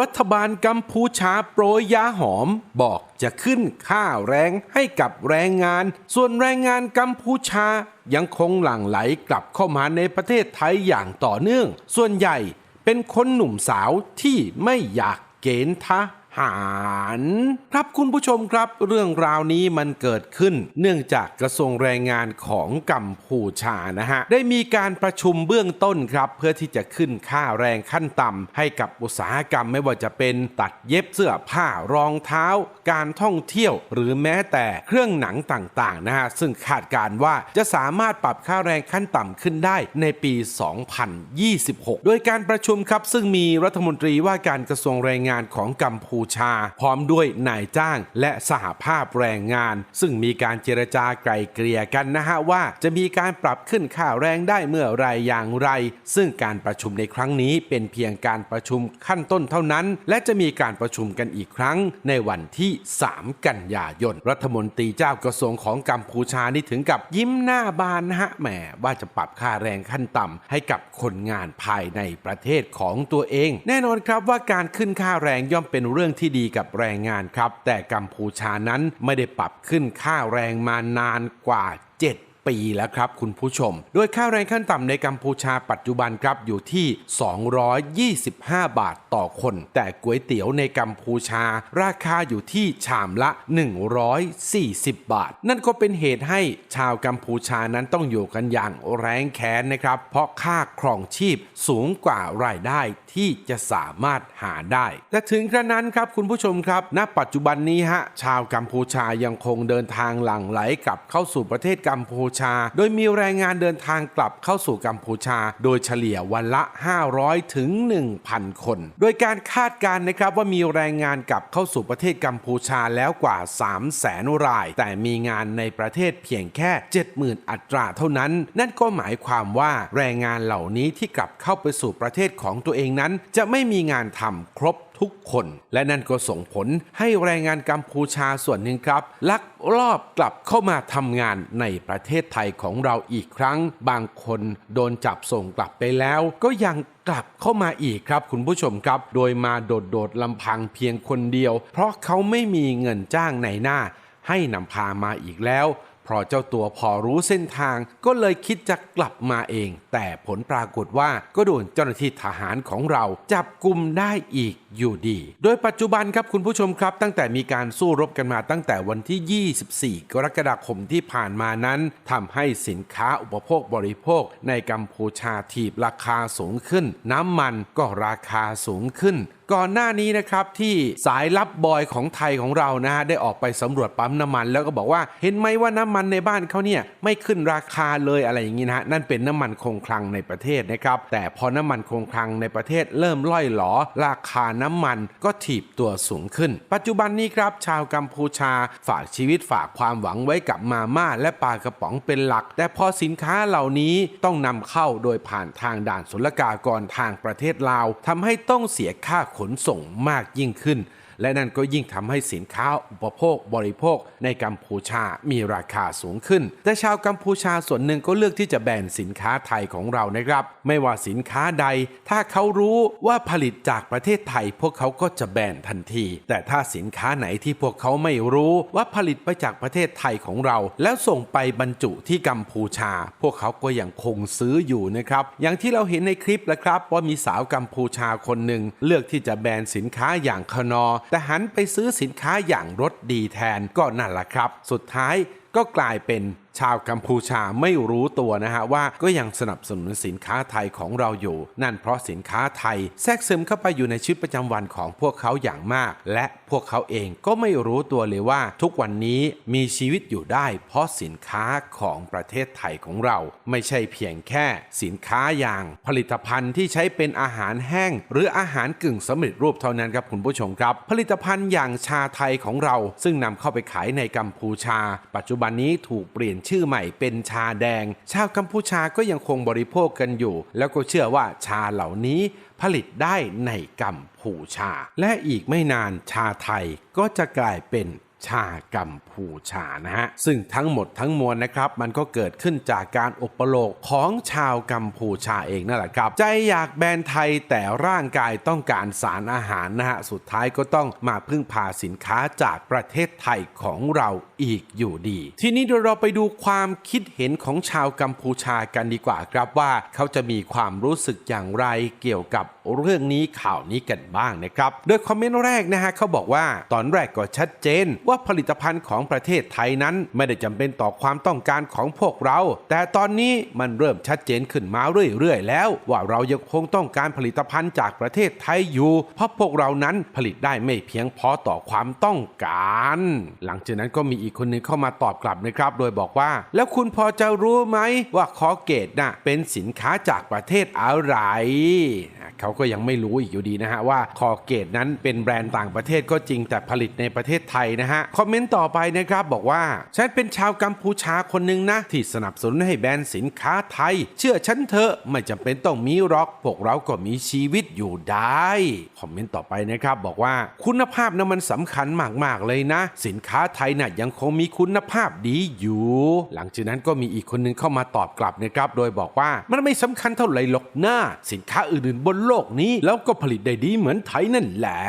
รัฐบาลกัมพูชาโปรยยาหอมบอกจะขึ้นค่าแรงให้กับแรงงาน ส่วนแรงงานกัมพูชายังคงหลั่งไหลกลับเข้ามาในประเทศไทยอย่างต่อเนื่อง ส่วนใหญ่เป็นคนหนุ่มสาวที่ไม่อยากเกณฑ์ทหาร ครับคุณผู้ชมครับ เรื่องราวนี้มันเกิดขึ้น เนื่องจากกระทรวงแรงงานของกัมพูชานะฮะ ได้มีการประชุมเบื้องต้นครับ เพื่อที่จะขึ้นค่าแรงขั้นต่ำให้กับอุตสาหกรรมไม่ว่าจะเป็นตัดเย็บเสื้อผ้ารองเท้า การท่องเที่ยว หรือแม้แต่เครื่องหนังต่างๆนะฮะซึ่งคาดการว่าจะสามารถปรับค่าแรงขั้นต่ำขึ้นได้ในปี 2026 โดยการประชุมครับซึ่งมีรัฐมนตรีว่าการกระทรวงแรงงานของกัมพูชา พร้อมด้วยนายจ้างและสหภาพแรงงาน ซึ่งมีการเจรจาไกลเกลี่ยกันนะฮะว่าจะมีการปรับขึ้นค่าแรงได้เมื่อไรอย่างไร ซึ่งการประชุมในครั้งนี้เป็นเพียงการประชุมขั้นต้นเท่านั้น และจะมีการประชุมกันอีกครั้งในวันที่ 3 กันยายน รัฐมนตรีเจ้ากระทรวงของกัมพูชานี่ถึงกับยิ้มหน้าบานนะฮะแหมว่าจะปรับค่าแรงขั้นต่ำให้กับคนงานภายในประเทศของตัวเอง แน่นอนครับว่าการขึ้นค่าแรงย่อมเป็นเรื่องที่ดีกับแรงงานครับ แต่กัมพูชานั้นไม่ได้ปรับขึ้นค่าแรงมานานกว่า 7 ปีแล้วครับคุณผู้ชม โดยค่าแรงขั้นต่ำในกัมพูชาปัจจุบันครับอยู่ที่ 225 บาทต่อคน แต่ก๋วยเตี๋ยวในกัมพูชา ราคาอยู่ที่ชามละ 140 บาท นั่นก็เป็นเหตุให้ชาวกัมพูชานั้นต้องอยู่กันอย่างแรงแค้นนะครับ เพราะค่าครองชีพสูงกว่ารายได้ที่จะสามารถหาได้ แต่ถึงกระนั้นครับคุณผู้ชมครับ ณ ปัจจุบันนี้ฮะ ชาวกัมพูชายังคงเดินทางหลั่งไหลกลับเข้าสู่ประเทศกัมพูชา โดยมีแรงงานเดินทางกลับเข้าสู่กัมพูชา โดยเฉลี่ยวันละ 500 ถึง 1,000 คน โดยการคาดการณ์นะครับว่ามีแรงงานกลับเข้าสู่ประเทศกัมพูชาแล้วกว่า 3 0 0แสนราย แต่มีงานในประเทศเพียงแค่ 70,000 อัตราเท่านั้น นั่นก็หมายความว่าแรงงานเหล่านี้ที่กลับเข้าไปสู่ประเทศของตัวเองนั้น จะไม่มีงานทำครบ ทุกคน และนั่นก็ส่งผลให้แรงงานกัมพูชาส่วนหนึ่งครับ ลักลอบกลับเข้ามาทำงานในประเทศไทยของเราอีกครั้ง บางคนโดนจับส่งกลับไปแล้ว ก็ยังกลับเข้ามาอีกครับ คุณผู้ชมครับ โดยมาโดดๆลำพังเพียงคนเดียว เพราะเขาไม่มีเงินจ้างในหน้า ให้นำพามาอีกแล้ว พราะเจ้าตัวพอรู้เส้นทางก็เลยคิดจะกลับมาเอง แต่ผลปรากฏว่าก็โดนเจ้าหน้าที่ทหารของเราจับกลุ่มได้อีกอยู่ดี โดยปัจจุบันครับคุณผู้ชมครับ ตั้งแต่มีการสู้รบกันมาตั้งแต่วันที่ 24 กรกฎาคมที่ผ่านมานั้นทำให้สินค้าอุปโภคบริโภค ในกัมพูชาถีบราคาสูงขึ้น น้ำมันก็ราคาสูงขึ้น ก่อนหน้านี้นะครับที่สายลับบอยของไทยของเรานะฮะได้ออกไปสำรวจปั๊มน้ำมัน แล้วก็บอกว่าเห็นไหมว่าน้ำมันในบ้านเขาเนี่ยไม่ขึ้นราคาเลยอะไรอย่างนี้นะฮะนั่นเป็นน้ำมันคงคลังในประเทศนะครับแต่พอน้ำมันคงคลังในประเทศเริ่มล่อยหลอ ราคาน้ำมันก็ถีบตัวสูงขึ้น ปัจจุบันนี้ครับชาวกัมพูชาฝากชีวิตฝากความหวังไว้กับมาม่าและปลากระป๋องเป็นหลัก แต่พอสินค้าเหล่านี้ต้องนำเข้าโดยผ่านทางด่านศุลกากรทางประเทศลาวทำให้ต้องเสียค่าขนส่งมากยิ่งขึ้น และนั่นก็ยิ่งทำให้สินค้าอุปโภคบริโภคในกัมพูชามีราคาสูงขึ้น แต่ชาวกัมพูชาส่วนหนึ่งก็เลือกที่จะแบนสินค้าไทยของเรานะครับ ไม่ว่าสินค้าใด ถ้าเขารู้ว่าผลิตจากประเทศไทย พวกเขาก็จะแบนทันที แต่ถ้าสินค้าไหนที่พวกเขาไม่รู้ว่าผลิตมาจากประเทศไทยของเรา แล้วส่งไปบรรจุที่กัมพูชา พวกเขาก็ยังคงซื้ออยู่นะครับ อย่างที่เราเห็นในคลิปแหละครับว่ามีสาวกัมพูชาคนหนึ่งเลือกที่จะแบนสินค้าอย่างคนอแต่หันไปซื้อสินค้าอย่างรถดีแทนก็นั่นแหละครับ สุดท้ายก็กลายเป็น ชาวกัมพูชาไม่รู้ตัวนะฮะว่าก็ยังสนับสนุนสินค้าไทยของเราอยู่ นั่นเพราะสินค้าไทยแทรกซึมเข้าไปอยู่ในชีวิตประจำวันของพวกเขาอย่างมาก และพวกเขาเองก็ไม่รู้ตัวเลยว่า ทุกวันนี้มีชีวิตอยู่ได้ เพราะสินค้าของประเทศไทยของเรา ไม่ใช่เพียงแค่ สินค้าอย่าง ผลิตภัณฑ์ที่ใช้เป็นอาหารแห้ง หรืออาหารกึ่งสำเร็จรูปเท่านั้นครับคุณผู้ชมครับ ผลิตภัณฑ์อย่างชาไทยของเรา ซึ่งนำเข้าไปขายในกัมพูชา ปัจจุบันนี้ถูกเปลี่ยนชื่อใหม่เป็นชาแดง ชาวกัมพูชาก็ยังคงบริโภคกันอยู่ แล้วก็เชื่อว่าชาเหล่านี้ผลิตได้ในกัมพูชา และอีกไม่นานชาไทยก็จะกลายเป็นชากัม พูชานะฮะซึ่งทั้งหมดทั้งมวลนะครับมันก็เกิดขึ้นจากการอุปโลกของชาวกัมพูชาเองนั่นแหละครับ ใจอยากแบนไทยแต่ร่างกายต้องการสารอาหารนะฮะสุดท้ายก็ต้องมาพึ่งพาสินค้าจากประเทศไทยของเราอีกอยู่ดี ทีนี้เดี๋ยวเราไปดูความคิดเห็นของชาวกัมพูชากันดีกว่าครับว่าเขาจะมีความรู้สึกอย่างไรเกี่ยวกับเรื่องนี้ข่าวนี้กันบ้างนะครับ โดยคอมเมนต์แรกนะฮะเขาบอกว่าตอนแรกก็ชัดเจนว่าผลิตภัณฑ์ของประเทศไทยนั้นไม่ได้จำเป็นต่อความต้องการของพวกเรา แต่ตอนนี้มันเริ่มชัดเจนขึ้นมาเรื่อยๆ แล้ว ว่าเรายังคงต้องการผลิตภัณฑ์จากประเทศไทยอยู่ เพราะพวกเรานั้นผลิตได้ไม่เพียงพอต่อความต้องการ หลังจากนั้นก็มีอีกคนหนึ่งเข้ามาตอบกลับนะครับ โดยบอกว่า แล้วคุณพอจะรู้ไหมว่าคอเกตน่ะเป็นสินค้าจากประเทศอะไรเขาก็ยังไม่รู้อีกอยู่ดีนะฮะว่าคอเกตนั้นเป็นแบรนด์ต่างประเทศก็จริงแต่ผลิตในประเทศไทยนะฮะคอมเมนต์ต่อไปนะครับบอกว่า ฉันเป็นชาวกัมพูชาคนหนึ่งนะ ที่สนับสนุนให้แบรนด์สินค้าไทย เชื่อฉันเถอะไม่จำเป็นต้องมีหรอกพวกเราก็มีชีวิตอยู่ได้ คอมเมนต์ต่อไปนะครับบอกว่าคุณภาพนะมันสำคัญมาก ๆ เลยนะ สินค้าไทยน่ะยังคงมีคุณภาพดีอยู่ หลังจากนั้นก็มีอีกคนนึงเข้ามาตอบกลับนะครับโดยบอกว่ามันไม่สำคัญเท่าไหร่หรอกนะสินค้าอื่นๆบนโลกนี้ แล้วก็ผลิตได้ดีเหมือนไทยนั่นแหละ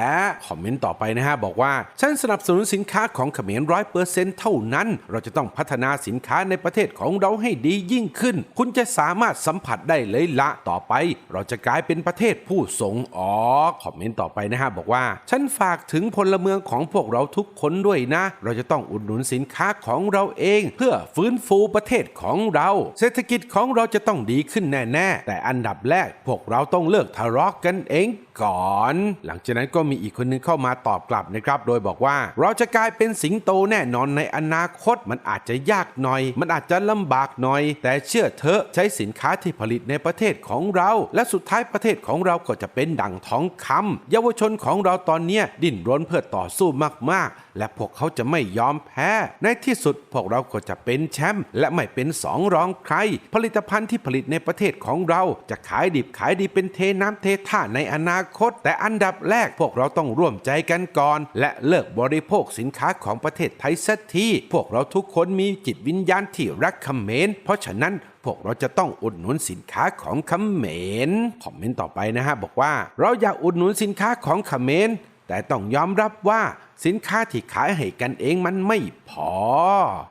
คอมเมนต์ต่อไปนะฮะบอกว่าฉันสนับสนุนสินค้าของเขมรร้อยเปอร์เซ็นต์เท่านั้น เราจะต้องพัฒนาสินค้าในประเทศของเราให้ดียิ่งขึ้น คุณจะสามารถสัมผัสได้เลยละต่อไป เราจะกลายเป็นประเทศผู้ส่งออกคอมเมนต์ต่อไปนะฮะบอกว่า ฉันฝากถึงพลเมืองของพวกเราทุกคนด้วยนะ เราจะต้องอุดหนุนสินค้าของเราเอง เพื่อฟื้นฟูประเทศของเรา เศรษฐกิจของเราจะต้องดีขึ้นแน่ ๆ แต่อันดับแรกพวกเราต้องเลิกทะเลาะกันเองก่อน หลังจากนั้นก็มีอีกคนนึงเข้ามาตอบกลับนะครับ โดยบอกว่า เราจะกลายเป็นสิงโตแน่น่นอนในอนาคตมันอาจจะยากหน่อย มันอาจจะลำบากหน่อย แต่เชื่อเถอะใช้สินค้าที่ผลิตในประเทศของเรา และสุดท้ายประเทศของเราก็จะเป็นดั่งทองคำเยาวชนของเราตอนนี้ดิ้นรนเพื่อต่อสู้มากๆ และพวกเขาจะไม่ยอมแพ้ ในที่สุดพวกเราก็จะเป็นแชมป์และไม่เป็นสองรองใคร ผลิตภัณฑ์ที่ผลิตในประเทศของเราจะขายดิบขายดีเป็นเทน้ำเทท่าในอนาคต แต่อันดับแรกพวกเราต้องร่วมใจกันก่อน และเลิกบริโภคสินค้าของประเทศไทยสักทีพวกเราทุกคนมีจิตวิญญาณที่รักเขมร เพราะฉะนั้นพวกเราจะต้องอุดหนุนสินค้าของเขมร คอมเมนต์ต่อไปนะฮะบอกว่า เราอยากอุดหนุนสินค้าของเขมร แต่ต้องยอมรับว่า สินค้าที่ขายให้กันเองมันไม่พอ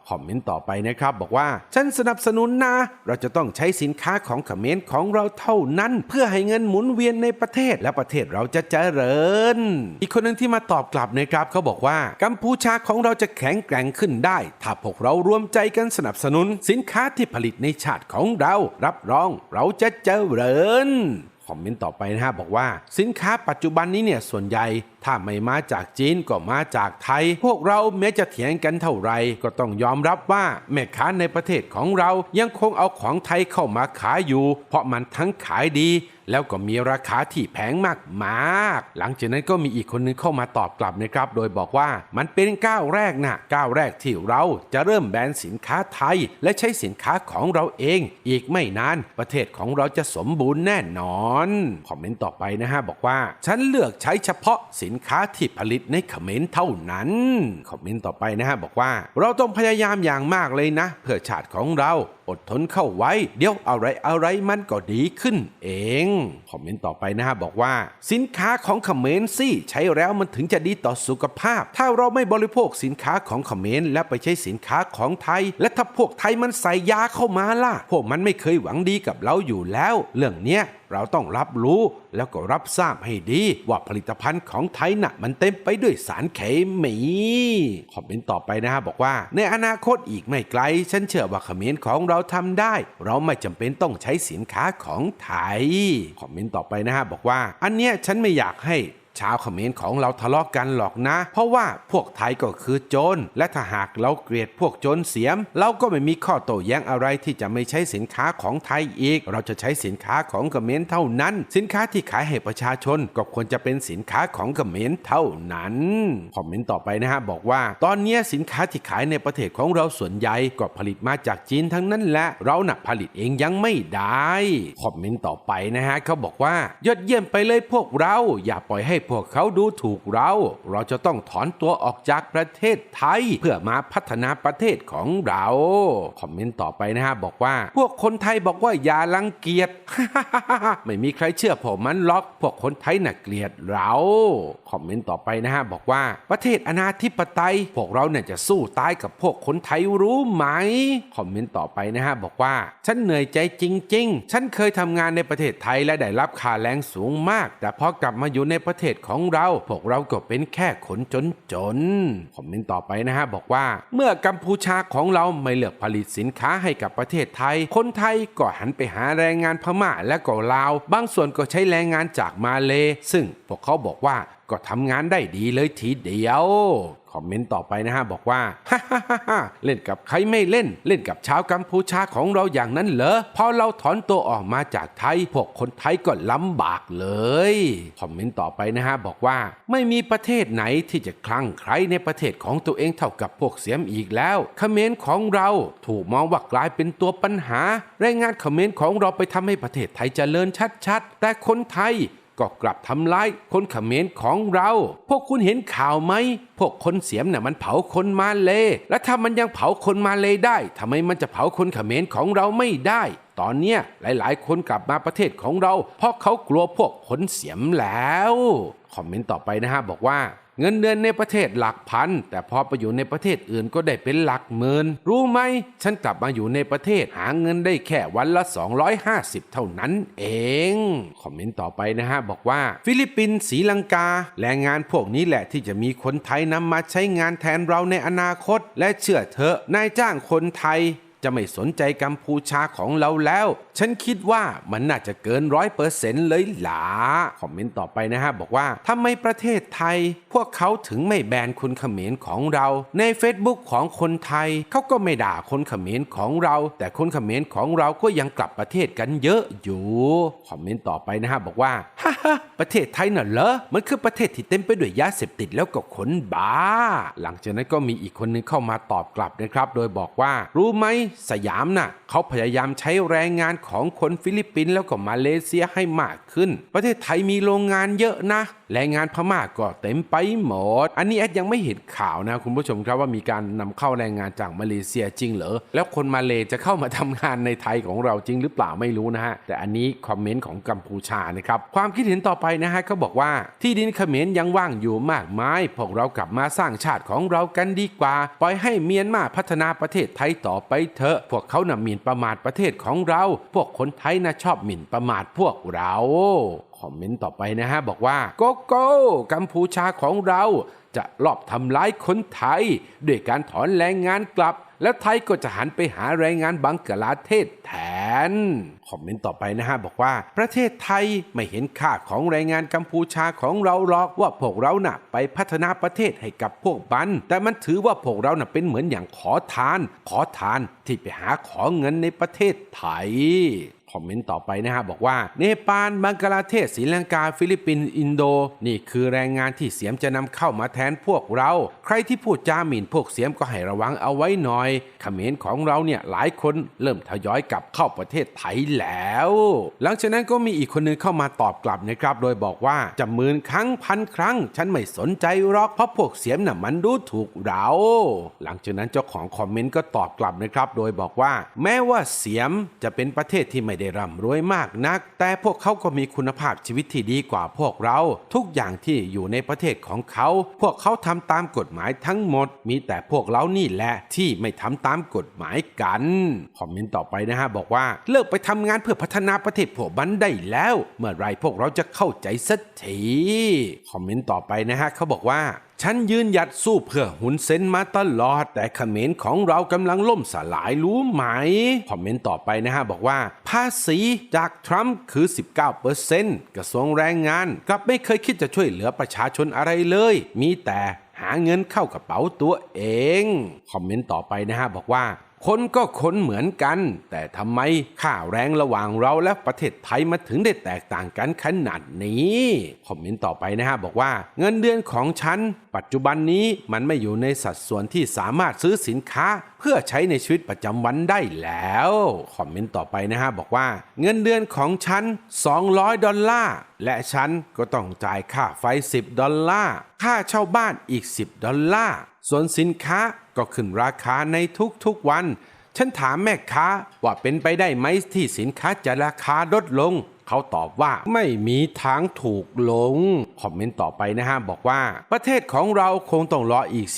คอมเมนต์ต่อไปนะครับ บอกว่า ฉันสนับสนุนนะ เราจะต้องใช้สินค้าของเขมรของเราเท่านั้น เพื่อให้เงินหมุนเวียนในประเทศและประเทศเราจะเจริญ อีกคนหนึ่งที่มาตอบกลับนะครับเขาบอกว่า กัมพูชาของเราจะแข็งแกร่งขึ้นได้ ถ้าพวกเรารวมใจกันสนับสนุน สินค้าที่ผลิตในชาติของเรา รับรองเราจะเจริญคอมเมนต์ต่อไปนะฮะบอกว่าสินค้าปัจจุบันนี้เนี่ยส่วนใหญ่ถ้าไม่มาจากจีนก็มาจากไทย พวกเราแม้จะเถียงกันเท่าไรก็ต้องยอมรับว่าแม่ค้าในประเทศของเรายังคงเอาของไทยเข้ามาขายอยู่ เพราะมันทั้งขายดี แล้วก็มีราคาที่แพงมากมากๆหลังจากนั้นก็มีอีกคนนึงเข้ามาตอบกลับนะครับ โดยบอกว่ามันเป็นก้าวแรกนะก้าวแรกที่เราจะเริ่มแบนสินค้าไทย และใช้สินค้าของเราเอง อีกไม่นานประเทศของเราจะสมบูรณ์แน่นอนคอมเมนต์ต่อไปนะฮะบอกว่า ฉันเลือกใช้เฉพาะสินินค้าที่ผลิตในเขมรเท่านั้นคอมเมนต์ต่อไปนะฮะบอกว่า เราต้องพยายามอย่างมากเลยนะ เพื่อชาติของเรา อดทนเข้าไว้ เดี๋ยวอะไรอะไรมันก็ดีขึ้นเอง คอมเมนต์ต่อไปนะฮะบอกว่า สินค้าของเขมรสิใช้แล้วมันถึงจะดีต่อสุขภาพ ถ้าเราไม่บริโภคสินค้าของเขมรและไปใช้สินค้าของไทย และถ้าพวกไทยมันใส่ยาเข้ามาล่ะ พวกมันไม่เคยหวังดีกับเราอยู่แล้ว เรื่องเนี้ยเราต้องรับรู้แล้วก็รับทราบให้ดีว่าผลิตภัณฑ์ของไทยน่ะมันเต็มไปด้วยสารเคมีคอมเมนต์ต่อไปนะฮะบอกว่า ในอนาคตอีกไม่ไกล ฉันเชื่อว่าเขมรของเราราทำได้ เราไม่จำเป็นต้องใช้สินค้าของไทย คอมเมนต์ต่อไปนะฮะบอกว่า อันเนี้ยฉันไม่อยากให้ ชาวเขมรของเราทะเลาะกกันหรอกนะ เพราะว่าพวกไทยก็คือโจรและถ้าหากเราเกลียดพวกโจรเสียม เราก็ไม่มีข้อโต้แย้งอะไรที่จะไม่ใช้สินค้าของไทยอีก เราจะใช้สินค้าของเขมรเท่านั้น สินค้าที่ขายให้ประชาชนก็ควรจะเป็นสินค้าของเขมรเท่านั้นคอมเมนต์ต่อไปนะฮะบอกว่า ตอนนี้สินค้าที่ขายในประเทศของเราส่วนใหญ่ก็ผลิตมาจากจีนทั้งนั้นแหละเราหนักผลิตเองยังไม่ได้คอมเมนต์ต่อไปนะฮะเขาบอกว่ายอดเยี่ยมไปเลยพวกเรา อย่าปล่อยให้พวกเขาดูถูกเรา เราจะต้องถอนตัวออกจากประเทศไทย เพื่อมาพัฒนาประเทศของเรา คอมเมนต์ต่อไปนะฮะบอกว่า พวกคนไทยบอกว่าอย่ารังเกียจไม่มีใครเชื่อผมมันล็อก พวกคนไทยน่ะเกลียดเรา คอมเมนต์ต่อไปนะฮะบอกว่าประเทศอนาธิปไตย พวกเราเนี่ยจะสู้ตายกับพวกคนไทยรู้ไหม คอมเมนต์ต่อไปนะฮะบอกว่า ฉันเหนื่อยใจจริง ๆ ฉันเคยทำงานในประเทศไทยและได้รับค่าแรงสูงมาก แต่พอกลับมาอยู่ในประเทศของเรา พวกเราก็เป็นแค่คนจนๆคอมเมนต์ต่อไปนะฮะบอกว่า เมื่อกัมพูชาของเราไม่เลือกผลิตสินค้าให้กับประเทศไทย คนไทยก็หันไปหาแรงงานพม่าและก็ลาว บางส่วนก็ใช้แรงงานจากมาเล ซึ่งพวกเขาบอกว่าก็ทำงานได้ดีเลยทีเดียว คอมเมนต์ต่อไปนะฮะบอกว่าฮ่าฮ่าเล่นกับใครไม่เล่น เล่นกับชาวกัมพูชาของเราอย่างนั้นเหรอพอเราถอนตัวออกมาจากไทย พวกคนไทยก็ลำบากเลยคอมเมนต์ต่อไปนะฮะบอกว่าไม่มีประเทศไหนที่จะคลั่งใครในประเทศของตัวเองเท่ากับพวกเสียมอีกแล้วเขมรของเราถูกมองว่ากลายเป็นตัวปัญหาแรงงานเขมรของเราไปทำให้ประเทศไทยเจริญชัดๆ แต่คนไทย ก็กลับทำร้ายคนเขมรของเรา พวกคุณเห็นข่าวไหม พวกคนเสียมน่ะมันเผาคนมาเล และถ้ามันยังเผาคนมาเลได้ทำไมมันจะเผาคนเขมรของเราไม่ได้ ตอนเนี้ยหลาย ๆ คนกลับมาประเทศของเรา เพราะเขากลัวพวกคนเสียมแล้ว คอมเมนต์ต่อไปนะฮะบอกว่า เงินเดือนในประเทศหลักพัน แต่พอไปอยู่ในประเทศอื่นก็ได้เป็นหลักหมื่นรู้ไหม ฉันกลับมาอยู่ในประเทศหาเงินได้แค่วันละ 250 เท่านั้นเอง คอมเมนต์ต่อไปนะฮะ บอกว่า ฟิลิปปินส์ศรีลังกา แรงงานพวกนี้แหละที่จะมีคนไทยนำมาใช้งานแทนเราในอนาคต และเชื่อเถอะนายจ้างคนไทย จะไม่สนใจกัมพูชาของเราแล้ว ฉันคิดว่ามันน่าจะเกินร้อยเปอร์เซ็นต์เลยหลาคอมเมนต์ต่อไปนะฮะ บอกว่าทำไมประเทศไทย พวกเขาถึงไม่แบนคนเขมรของเรา ใน Facebook ของคนไทยเขาก็ไม่ด่าคนเขมรของเรา แต่คนเขมรของเราก็ยังกลับประเทศกันเยอะอยู่คอมเมนต์ต่อไปนะฮะ บอกว่าฮ่าฮ่าประเทศไทยน่ะเหรอมันคือประเทศที่เต็มไปด้วยยาเสพติดแล้วก็คนบ้า หลังจากนั้นก็มีอีกคนนึงเข้ามาตอบกลับนะครับ โดยบอกว่า รู้ไหมสยามน่ะ เขาพยายามใช้แรงงานของคนฟิลิปปินส์แล้วก็มาเลเซียให้มากขึ้น ประเทศไทยมีโรงงานเยอะนะ แรงงานพม่าก็เต็มไปหมด อันนี้แอดยังไม่เห็นข่าวนะคุณผู้ชมครับว่ามีการนำเข้าแรงงานจากมาเลเซียจริงเหรอ แล้วคนมาเลจะเข้ามาทำงานในไทยของเราจริงหรือเปล่าไม่รู้นะฮะ แต่อันนี้คอมเมนต์ของกัมพูชานะครับ ความคิดเห็นต่อไปนะฮะเขาบอกว่าที่ดินเขมรยังว่างอยู่มากมาย พวกเรากลับมาสร้างชาติของเรากันดีกว่า ปล่อยให้เมียนมาพัฒนาประเทศไทยต่อไปเถอะ พวกเขาน่ะหมิ่นประมาทประเทศของเรา พวกคนไทยน่ะชอบหมิ่นประมาทพวกเราคอมเมนต์ต่อไปนะฮะ บอกว่าโกโก้กัมพูชาของเราจะลอบทำร้ายคนไทย ด้วยการถอนแรงงานกลับ แล้วไทยก็จะหันไปหาแรงงานบังกลาเทศแทน คอมเมนต์ต่อไปนะฮะบอกว่า ประเทศไทยไม่เห็นค่าของแรงงานกัมพูชาของเราหรอกว่าพวกเราน่ะไปพัฒนาประเทศให้กับพวกบัน แต่มันถือว่าพวกเราน่ะเป็นเหมือนอย่างขอทาน ขอทานที่ไปหาขอเงินในประเทศไทย คอมเมนต์ต่อไปนะฮะบอกว่าเนปาลบังกลาเทศศรีลังกา ฟิลิปปินส์อินโด นี่คือแรงงานที่เสียมจะนำเข้ามาแทนพวกเรา ใครที่พูดจาหมิ่นพวกเสียมก็ให้ระวังเอาไว้หน่อยเขมรของเราเนี่ยหลายคนเริ่มทยอยกลับเข้าประเทศไทยแล้ว หลังจากนั้นก็มีอีกคนนึงเข้ามาตอบกลับนะครับ โดยบอกว่าจะหมื่นครั้งพันครั้ง ฉันไม่สนใจหรอกเพราะพวกเสียมน่ะมันดูถูกเรา หลังจากนั้นเจ้าของคอมเมนต์ก็ตอบกลับนะครับ โดยบอกว่า แม้ว่าเสียมจะเป็นประเทศที่ไม่ได้ร่ำรวยมากนัก แต่พวกเขาก็มีคุณภาพชีวิตที่ดีกว่าพวกเรา ทุกอย่างที่อยู่ในประเทศของเขา พวกเขาทำตามกฎหมายทั้งหมด มีแต่พวกเรานี่แหละที่ไม่ทำตามกฎหมายกันคอมเมนต์ต่อไปนะฮะบอกว่าเลิกไปทำงานเพื่อพัฒนาประเทศพวกมันได้แล้ว เมื่อไรพวกเราจะเข้าใจสักทีคอมเมนต์ต่อไปนะฮะเขาบอกว่า ฉันยืนหยัดสู้เพื่อหุนเซนมาตลอด แต่เขมรของเรากำลังล่มสลายรู้ไหม คอมเมนต์ต่อไปนะฮะ บอกว่า ภาษีจากทรัมป์คือ 19%กระทรวงแรงงานกลับไม่เคยคิดจะช่วยเหลือประชาชนอะไรเลย มีแต่หาเงินเข้ากระเป๋าตัวเอง คอมเมนต์ต่อไปนะฮะ บอกว่า คนก็คนเหมือนกัน แต่ทำไมค่าแรงระหว่างเราและประเทศไทยมาถึงได้แตกต่างกันขนาดนี้คอมเมนต์ต่อไปนะฮะบอกว่าเงินเดือนของฉัน ปัจจุบันนี้มันไม่อยู่ในสัดส่วนที่สามารถซื้อสินค้า เพื่อใช้ในชีวิตประจำวันได้แล้วคอมเมนต์ต่อไปนะฮะบอกว่า เงินเดือนของฉัน 200 ดอลลาร์ และฉันก็ต้องจ่ายค่าไฟ 10 ดอลลาร์ ค่าเช่าบ้านอีก 10 ดอลลาร์ ส่วนสินค้าก็ขึ้นราคาในทุกๆวัน ฉันถามแม่ค้าว่าเป็นไปได้ไหมที่สินค้าจะราคาลดลง เขาตอบว่าไม่มีทางถูกลง คอมเมนต์ต่อไปนะฮะบอกว่า ประเทศของเราคงต้องรออีก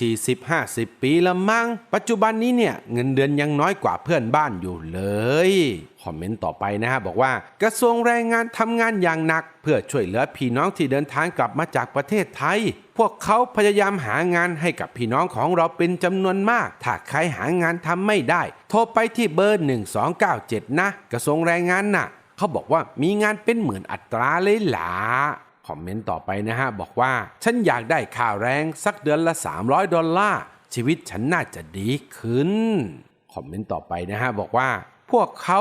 40-50 ปีละมั้ง ปัจจุบันนี้เนี่ยเงินเดือนยังน้อยกว่าเพื่อนบ้านอยู่เลยคอมเมนต์ต่อไปนะฮะบอกว่ากระทรวงแรงงานทำงานอย่างหนัก เพื่อช่วยเหลือพี่น้องที่เดินทางกลับมาจากประเทศไทย พวกเขาพยายามหางานให้กับพี่น้องของเราเป็นจำนวนมาก ถ้าใครหางานทำไม่ได้ โทรไปที่เบอร์ 1297 นะ กระทรวงแรงงานน่ะ เขาบอกว่ามีงานเป็นหมื่นอัตราเลยหลาคอมเมนต์ต่อไปนะฮะ บอกว่า ฉันอยากได้ค่าแรงสักเดือนละ 300 ดอลลาร์ชีวิตฉันน่าจะดีขึ้น คอมเมนต์ต่อไปนะฮะ บอกว่า พวกเขา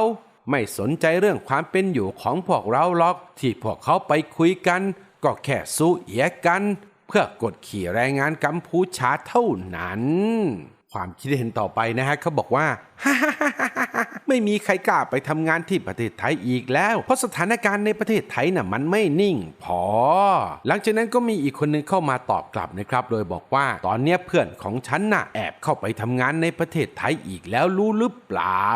ไม่สนใจเรื่องความเป็นอยู่ของพวกเราหรอก ที่พวกเขาไปคุยกัน ก็แค่สู้เอียกัน เพื่อกดขี่แรงงานกัมพูชาเท่านั้น ความคิดเห็นต่อไปนะฮะเขาบอกว่า ไม่มีใครกล้าไปทำงานที่ประเทศไทยอีกแล้ว เพราะสถานการณ์ในประเทศไทยน่ะมันไม่นิ่ง พอ หลังจากนั้นก็มีอีกคนหนึงเข้ามาตอบกลับนะครับ โดยบอกว่าตอนเนี้เพื่อนของฉันน่ะแอบเข้าไปทำงานในประเทศไทยอีกแล้วรู้หรือเปล่า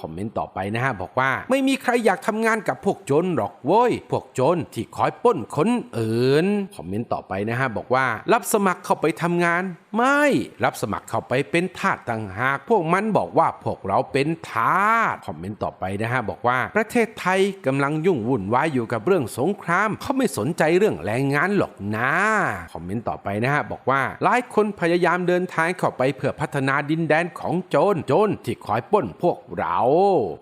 คอมเมนต์ต่อไปนะฮะบอกว่า ไม่มีใครอยากทำงานกับพวกโจรหรอกเว้ยพวกโจรที่คอยป้นคนอื่นคอมเมนต์ต่อไปนะฮะบอกว่ารับสมัครเข้าไปทำงาน ไม่รับสมัครเข้าไปเป็นทาสต่างหาก พวกมันบอกว่าพวกเราเป็นทาสคอมเมนต์ต่อไปนะฮะบอกว่าประเทศไทยกำลังยุ่งวุ่นวายอยู่กับเรื่องสงครามเขาไม่สนใจเรื่องแรงงานหรอกนะคอมเมนต์ต่อไปนะฮะบอกว่าหลายคนพยายามเดินทางเข้าไปเพื่อพัฒนาดินแดนของโจรโจรที่คอยปล้นพวกเรา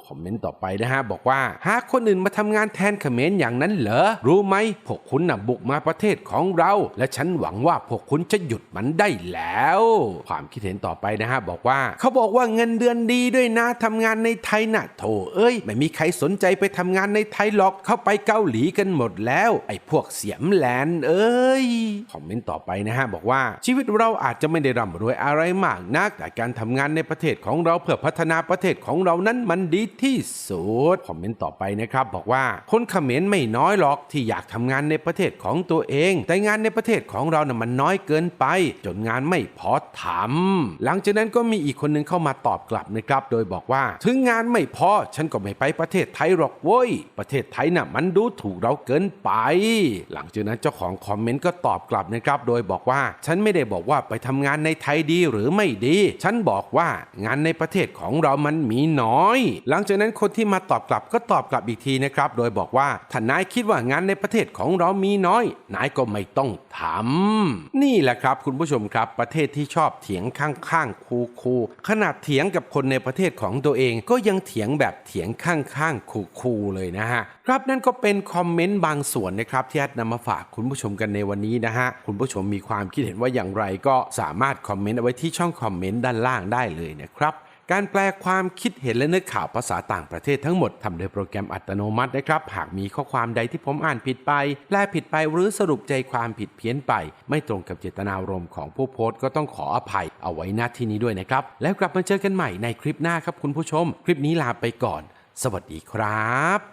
คอมเมนต์ต่อไปนะฮะบอกว่าหาคนอื่นมาทำงานแทนเขมรอย่างนั้นเหรอรู้ไหมพวกคุณน่ะบุกมาประเทศของเรา และฉันหวังว่าพวกคุณจะหยุดมันได้แล้ว ความคิดเห็นต่อไปนะฮะบอกว่า เขาบอกว่าเงินเดือนดีด้วยนะทำงานในไทยน่ะโถเอ้ย ไม่มีใครสนใจไปทำงานในไทยหรอกเข้าไปเกาหลีกันหมดแล้ว ไอ้พวกเสียมแหลนเอ้ยคอมเมนต์ต่อไปนะฮะ บอกว่าชีวิตเราอาจจะไม่ได้ร่ำรวยอะไรมากนัก แต่การทำงานในประเทศของเราเพื่อพัฒนาประเทศของเรานั้นมันดีที่สุดคอมเมนต์ต่อไปนะครับ บอกว่าคนเขมรไม่น้อยหรอกที่อยากทำงานในประเทศของตัวเอง แต่งานในประเทศของเราน่ะมันน้อยเกินไป จนงานไม่พอทำหลังจากนั้นก็มีอีกคนนึงเข้ามาตอบกลับนะครับ โดยบอกว่าถึงงานไม่พอ ฉันก็ไม่ไปประเทศไทยหรอกเว้ย ประเทศไทยน่ะมันดูถูกเราเกินไป หลังจากนั้นเจ้าของคอมเมนต์ก็ตอบกลับนะครับ โดยบอกว่าฉันไม่ได้บอกว่าไปทำงานในไทยดีหรือไม่ดี ฉันบอกว่างานในประเทศของเรามันมีน้อย หลังจากนั้นคนที่มาตอบกลับก็ตอบกลับอีกทีนะครับ โดยบอกว่าถ้านายคิดว่างานในประเทศของเรามีน้อย นายก็ไม่ต้องทำนี่แหละครับคุณผู้ชมครับ ประเทศที่ชอบเถียงข้างๆคูๆขนาดเถียงกับคนในประเทศของตัวเองก็ยังเถียงแบบเถียงข้างๆคูๆเลยนะฮะครับนั่นก็เป็นคอมเมนต์บางส่วนนะครับที่อัดนำมาฝากคุณผู้ชมกันในวันนี้นะฮะคุณผู้ชมมีความคิดเห็นว่าอย่างไรก็สามารถคอมเมนต์เอาไว้ที่ช่องคอมเมนต์ด้านล่างได้เลยนะครับ การแปลความคิดเห็นและเนื้อข่าวภาษาต่างประเทศทั้งหมดทำโดยโปรแกรมอัตโนมัตินะครับ หากมีข้อความใดที่ผมอ่านผิดไป แปลผิดไปหรือสรุปใจความผิดเพี้ยนไป ไม่ตรงกับเจตนารมณ์ของผู้โพสต์ก็ต้องขออภัยเอาไว้หน้าที่นี้ด้วยนะครับ แล้วกลับมาเจอกันใหม่ในคลิปหน้าครับคุณผู้ชม คลิปนี้ลาไปก่อน สวัสดีครับ